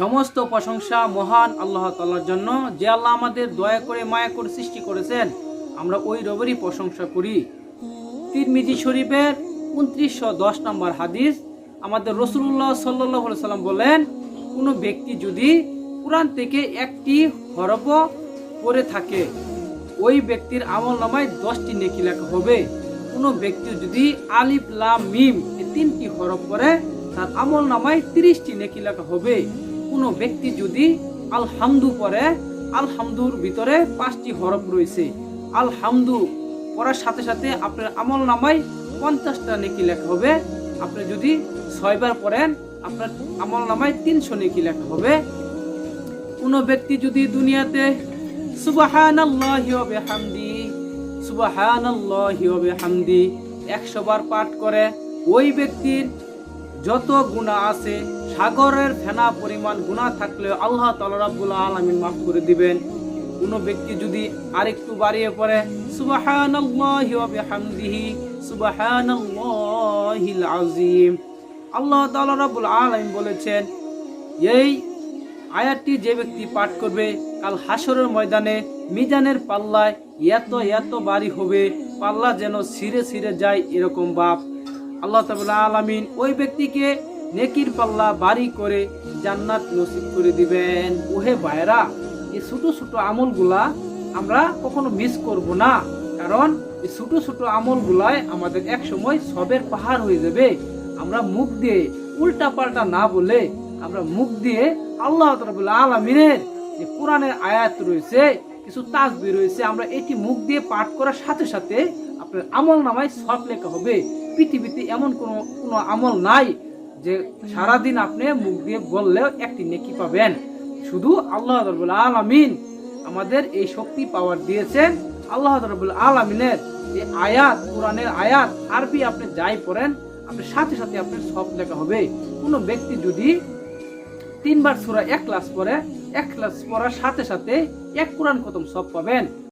সমস্ত প্রশংসা মহান আল্লাহ তাল্লার জন্য। যে আল্লাহ আমাদের দয়া করে মায়া করে সৃষ্টি করেছেন, আমরা ওই রবেরই প্রশংসা করি। তিরমিজি শরীফের উনত্রিশশো দশ নম্বর হাদিস, আমাদের রসুল্লাহ সাল্লাহ সাল্লাম বলেন, কোনো ব্যক্তি যদি কোরআন থেকে একটি হরফ পড়ে থাকে, ওই ব্যক্তির আমল নামায় দশটি নেকি লেখা হবে। কোনো ব্যক্তি যদি আলিফ, লাম, মিম এই তিনটি হরফ পড়ে, তার আমল নামায় তিরিশটি নেকি লেখা হবে। কোনো ব্যক্তি যদি আলহামদু পড়ে আলহামদুর ভিতরে পাঁচটি হরফ রয়েছে। আলহামদু পড়ার সাথে সাথে আপনার আমল নামায় পঞ্চাশটা নেকি লেখা হবে। আপনি যদি ছয়বার পড়েন, আপনার আমল নামায় তিনশো নেকি লেখা হবে। কোনো ব্যক্তি যদি দুনিয়াতে সুবাহানাল্লাহি ওয়া বিহামদি 100 বার পাঠ করে, ওই ব্যক্তির যত গুনাহ আছে সাগরের ফেনা পরিমাণ গুনাহ থাকলে আল্লাহ তাআলা রাব্বুল আলামিন মাফ করে দিবেন। কোনো ব্যক্তি যদি আরেকটু বাড়িয়ে পড়ে সুবাহানাল্লাহিল আযীম। আল্লাহ তাআলা রাব্বুল আলামিন বলেছেন, এই আয়াতটি যে ব্যক্তি পাঠ করবে, কাল হাসরের ময়দানে মিজানের পাল্লায় এত এত বাড়ি হবে, পাল্লা যেন ছিঁড়ে ছিঁড়ে যায় এরকম বাপ। আল্লাহ তাবুল্লাহ আলামিন, ওই ব্যক্তিকে নেকির পাল্লা বাড়ি করে জান্নাত নসিব করে দিবেন। ওহে বায়রা এই ছোট ছোট আমলগুলা আমরা কখনো মিস করব না। কারণ এই ছোট ছোট আমলগুলায় আমাদের এক সময় সবের পাহাড় হয়ে যাবে। আমরা মুখ দিয়ে উল্টা পাল্টা না বলে আমরা মুখ দিয়ে আল্লাহ আলামিনের যে কোরআনের আয়াত রয়েছে, কিছু তাসবি রয়েছে, আমরা এটি মুখ দিয়ে পাঠ করার সাথে সাথে আপনার আমল নামায় সব লেখা হবে। পৃথিবীতে এমন কোনো কোনো আমল নাই যে সারাদিন আপনি মুখ দিয়ে বললেও একটি নেকি পাবেন। শুধু আল্লাহ রাব্বুল আলামিন আমাদের এই শক্তি পাওয়ার দিয়েছেন। আল্লাহ রাব্বুল আলামিনের এই আয়াত, কোরআনের আয়াত, আরবি আপনি যাই পড়েন, আপনার সাথে সাথে আপনার সব লেখা হবে। কোনো ব্যক্তি যদি তিনবার সুরা এক ক্লাস পরে এক ক্লাস পড়ার সাথে সাথে এক কোরআন খতম সব পাবেন।